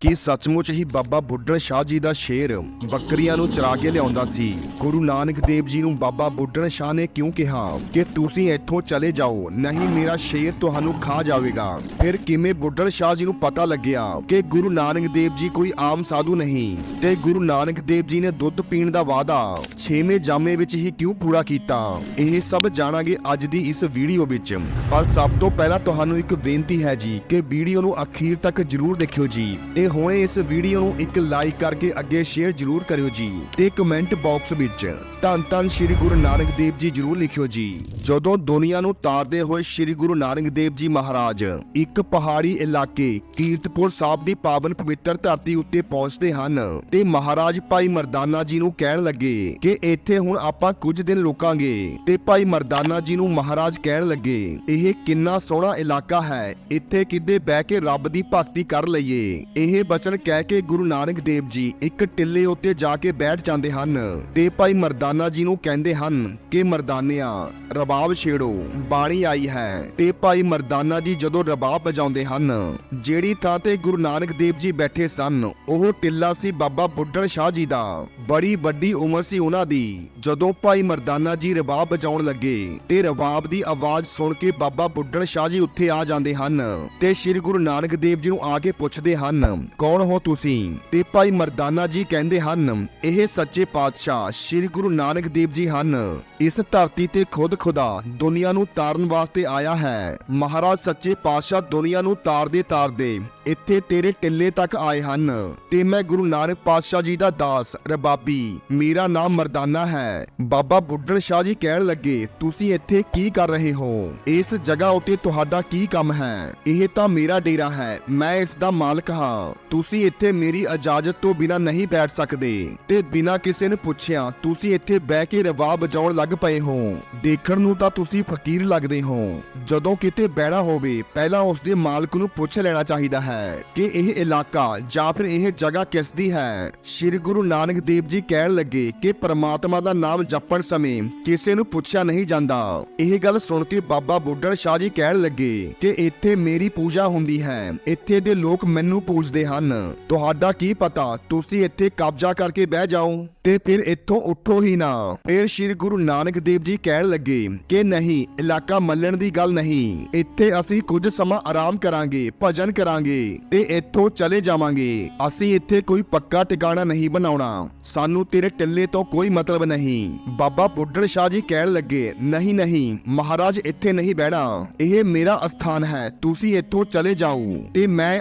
ਕਿ ਸੱਚਮੁੱਚ ਹੀ ਬਾਬਾ ਬੁੱਢਣ ਸ਼ਾਹ ਜੀ ਦਾ ਸ਼ੇਰ ਬੱਕਰੀਆਂ ਨੂੰ ਚਰਾ ਕੇ ਲਿਆਉਂਦਾ ਸੀ। ਗੁਰੂ ਨਾਨਕ ਦੇਵ ਜੀ ਨੂੰ ਬਾਬਾ ਬੁੱਢਣ ਸ਼ਾਹ ਨੇ ਕਿਉਂ ਕਿਹਾ ਕਿ ਤੁਸੀਂ ਇੱਥੋਂ ਚਲੇ ਜਾਓ, ਨਹੀਂ ਮੇਰਾ ਸ਼ੇਰ ਤੁਹਾਨੂੰ ਖਾ ਜਾਵੇਗਾ। ਫਿਰ ਕਿਵੇਂ ਬੁੱਢਣ ਸ਼ਾਹ ਜੀ ਨੂੰ ਪਤਾ ਲੱਗਿਆ ਕਿ ਗੁਰੂ ਨਾਨਕ ਦੇਵ ਜੀ ਕੋਈ ਆਮ ਸਾਧੂ ਨਹੀਂ ਤੇ ਗੁਰੂ ਨਾਨਕ ਦੇਵ ਜੀ ਨੇ ਦੁੱਧ ਪੀਣ ਦਾ ਵਾਅਦਾ 6ਵੇਂ ਜਾਮੇ ਵਿੱਚ ਹੀ ਕਿਉਂ ਪੂਰਾ ਕੀਤਾ? ਇਹ ਸਭ ਜਾਣਾਂਗੇ ਅੱਜ ਦੀ ਇਸ ਵੀਡੀਓ ਵਿੱਚ। ਪਰ ਸਭ ਤੋਂ ਪਹਿਲਾਂ ਤੁਹਾਨੂੰ ਇੱਕ ਬੇਨਤੀ ਹੈ ਜੀ ਕਿ ਵੀਡੀਓ ਨੂੰ ਅਖੀਰ ਤੱਕ ਜਰੂਰ ਦੇਖਿਓ ਜੀ। ਤੇ ਹੁਣੇ ਇਸ ਵੀਡੀਓ ਨੂੰ ਇੱਕ ਲਾਈਕ ਕਰਕੇ ਅੱਗੇ ਸ਼ੇਅਰ ਜਰੂਰ ਕਰਿਓ ਜੀ ਤੇ ਕਮੈਂਟ ਬਾਕਸ ਵਿੱਚ ਧੰਨ ਧੰਨ ਸ੍ਰੀ ਗੁਰੂ ਨਾਨਕ ਦੇਵ ਜੀ ਜਰੂਰ ਲਿਖਿਓ ਜੀ। ਜਦੋਂ ਦੁਨੀਆ ਨੂੰ ਤਾਰਦੇ ਹੋਏ ਸ੍ਰੀ ਗੁਰੂ ਨਾਨਕ ਦੇਵ ਜੀ ਮਹਾਰਾਜ ਇੱਕ ਪਹਾੜੀ ਇਲਾਕੇ ਕੀਰਤਪੁਰ ਸਾਹਿਬ ਦੀ ਪਾਵਨ ਪਵਿੱਤਰ ਧਰਤੀ ਉੱਤੇ ਪਹੁੰਚਦੇ ਹਨ ਤੇ ਮਹਾਰਾਜ ਭਾਈ ਮਰਦਾਨਾ ਜੀ ਨੂੰ ਕਹਿਣ ਲੱਗੇ ਕਿ ਇੱਥੇ ਹੁਣ ਆਪਾਂ ਕੁਝ ਦਿਨ ਰੁਕਾਂਗੇ ਤੇ ਭਾਈ ਮਰਦਾਨਾ ਜੀ ਨੂੰ ਮਹਾਰਾਜ ਕਹਿਣ ਲੱਗੇ, ਇਹ ਕਿੰਨਾ ਸੋਹਣਾ ਇਲਾਕਾ ਹੈ, ਇੱਥੇ ਕਿੱਦੇ ਬਹਿ ਕੇ ਰੱਬ ਦੀ ਭਗਤੀ ਕਰ ਲਈਏ, ਇਹ ਬਚਨ ਕਹਿ ਕੇ ਗੁਰੂ ਨਾਨਕ ਦੇਵ ਜੀ ਇੱਕ ਟਿੱਲੇ ਉੱਤੇ ਜਾ ਕੇ ਬੈਠ ਜਾਂਦੇ ਹਨ ਤੇ ਭਾਈ ਮਰਦਾਨਾ ਜੀ ਨੂੰ ਕਹਿੰਦੇ ਹਨ ਕਿ ਮਰਦਾਨਿਆ, ਰਬਾਬ ਛੇੜੋ, ਬਾਣੀ ਆਈ ਹੈ। ਤੇ ਭਾਈ ਮਰਦਾਨਾ ਜੀ ਜਦੋਂ ਰਬਾਬ ਵਜਾਉਂਦੇ ਹਨ, ਜਿਹੜੀ ਥਾਂ ਤੇ ਗੁਰੂ ਨਾਨਕ ਦੇਵ ਜੀ ਬੈਠੇ ਸਨ, ਉਹ ਟਿੱਲਾ ਸੀ ਬਾਬਾ ਬੁੱਢਣ ਸ਼ਾਹ ਜੀ ਦਾ। ਬੜੀ ਵੱਡੀ ਉਮਰ ਸੀ ਉਹਨਾਂ ਦੀ। ਜਦੋਂ ਭਾਈ ਮਰਦਾਨਾ ਜੀ ਰਬਾਬ ਵਜਾਉਣ ਲੱਗੇ, ਤੇ ਰਬਾਬ ਦੀ ਆਵਾਜ਼ ਸੁਣ ਕੇ ਬਾਬਾ ਬੁੱਢਣ ਸ਼ਾਹ ਜੀ ਉੱਥੇ ਆ ਜਾਂਦੇ ਹਨ ਤੇ ਸ੍ਰੀ ਗੁਰੂ ਨਾਨਕ ਦੇਵ ਜੀ ਨੂੰ ਆ ਕੇ ਪੁੱਛਦੇ ਹਨ ਕੌਣ ਹੋ ਤੁਸੀਂ? ਤੇ ਭਾਈ ਮਰਦਾਨਾ ਜੀ ਕਹਿੰਦੇ ਹਨ, ਇਹ ਸੱਚੇ ਪਾਤਸ਼ਾਹ ਸ੍ਰੀ ਗੁਰੂ ਨਾਨਕ ਦੇਵ ਜੀ ਹਨ। ਇਸ ਧਰਤੀ ਤੇ ਖੁਦ ਖੁਦਾ ਦੁਨੀਆ ਨੂੰ ਤਾਰਨ ਵਾਸਤੇ ਆਇਆ ਹੈ। ਮਹਾਰਾਜ ਸੱਚੇ ਪਾਤਸ਼ਾਹ ਦੁਨੀਆ ਨੂੰ ਤਾਰਦੇ ਤਾਰਦੇ ਇੱਥੇ ਤੇਰੇ ਟਿੱਲੇ ਤੱਕ ਆਏ ਹਨ। ਤੇ ਮੈਂ ਗੁਰੂ ਨਾਨਕ ਪਾਤਸ਼ਾਹ ਜੀ ਦਾ ਦਾਸ, ਰਬਾਬੀ, ਮੇਰਾ ਨਾਮ ਮਰਦਾਨਾ ਹੈ। ਬਾਬਾ ਬੁੱਢਣ ਸ਼ਾਹ ਜੀ ਕਹਿਣ ਲੱਗੇ, ਤੁਸੀਂ ਇੱਥੇ ਕੀ ਕਰ ਰਹੇ ਹੋ? ਇਸ ਜਗ੍ਹਾ ਉੱਤੇ ਤੁਹਾਡਾ ਕੀ ਕੰਮ ਹੈ? ਇਹ ਤਾਂ ਮੇਰਾ ਡੇਰਾ ਹੈ, ਮੈਂ ਇਸ ਦਾ ਮਾਲਕ ਹਾਂ। ਤੁਸੀਂ ਇੱਥੇ ਮੇਰੀ ਇਜਾਜ਼ਤ ਤੋਂ ਬਿਨਾਂ ਨਹੀਂ ਬੈਠ ਸਕਦੇ। ਤੇ ਬਿਨਾਂ ਕਿਸੇ ਨੇ ਪੁੱਛਿਆ, ਤੁਸੀਂ ਇੱਥੇ ਬਹਿ ਕੇ ਰਵਾ ਬਜਾਉਣ ਲੱਗ ਪਏ ਹੋ। ਦੇਖਣ ਨੂੰ ਤਾਂ ਤੁਸੀਂ ਫਕੀਰ ਲੱਗਦੇ ਹੋ। ਜਦੋਂ ਕਿਤੇ ਬਹਿਣਾ ਹੋਵੇ, ਪਹਿਲਾਂ ਉਸ ਦੇ ਮਾਲਕ ਨੂੰ ਪੁੱਛ ਲੈਣਾ ਚਾਹੀਦਾ ਹੈ ਕਿ ਇਹ ਇਲਾਕਾ ਜਾਂ ਫਿਰ ਇਹ ਜਗ੍ਹਾ ਕਿਸ ਦੀ ਹੈ। ਸ੍ਰੀ ਗੁਰੂ ਨਾਨਕ ਦੇਵ ਜੀ ਕਹਿਣ ਲੱਗੇ ਕਿ ਪ੍ਰਮਾਤਮਾ ਦਾ ਨਾਮ ਜਪਣ ਸਮੇਂ ਕਿਸੇ ਨੂੰ ਪੁੱਛਿਆ ਨਹੀਂ ਜਾਂਦਾ। ਇਹ ਗੱਲ ਸੁਣ ਕੇ ਬਾਬਾ ਬੁੱਢਣ ਸ਼ਾਹ ਜੀ ਕਹਿਣ ਲੱਗੇ ਕਿ ਇੱਥੇ ਮੇਰੀ ਪੂਜਾ ਹੁੰਦੀ ਹੈ। ਇੱਥੇ ਦੇ ਲੋਕ ਮੈਨੂੰ ਪੂਜਦੇ ਹਨ। ਤੁਹਾਡਾ ਕੀ ਪਤਾ? ਤੁਸੀਂ ਇੱਥੇ ਕਬਜ਼ਾ ਕਰਕੇ ਬਹਿ ਜਾਓ ਤੇ ਫਿਰ ਇੱਥੋਂ ਉੱਠੋ ਹੀ ਨਾ। ਫਿਰ ਸ੍ਰੀ ਗੁਰੂ ਨਾਨਕ ਦੇਵ ਜੀ ਕਹਿਣ ਲੱਗੇ ਕਿ ਨਹੀਂ, ਇਲਾਕਾ ਮੱਲਣ ਦੀ ਗੱਲ ਨਹੀਂ। ਇੱਥੇ ਅਸੀਂ ਕੁਝ ਸਮਾਂ ਆਰਾਮ ਕਰਾਂਗੇ, ਭਜਨ ਕਰਾਂਗੇ ਤੇ ਇੱਥੋਂ ਚਲੇ ਜਾਵਾਂਗੇ। ਅਸੀਂ ਇੱਥੇ ਕੋਈ ਪੱਕਾ ਟਿਕਾਣਾ ਨਹੀਂ ਬਣਾਉਣਾ। ਸਾਨੂੰ ਤੇਰੇ ਟਿੱਲੇ ਤੋਂ ਕੋਈ ਮਤਲਬ ਨਹੀਂ। ਬਾਬਾ ਬੁੱਢਣ ਸ਼ਾਹ ਜੀ ਕਹਿਣ ਲੱਗੇ, ਨਹੀਂ ਨਹੀਂ, ਮਹਾਰਾਜ ਇੱਥੇ ਨਹੀਂ ਬਹਿਣਾ। ਇਹ ਮੇਰਾ ਅਸਥਾਨ ਹੈ, ਤੁਸੀਂ ਇੱਥੋਂ ਚਲੇ ਜਾਓ ਤੇ ਮੈਂ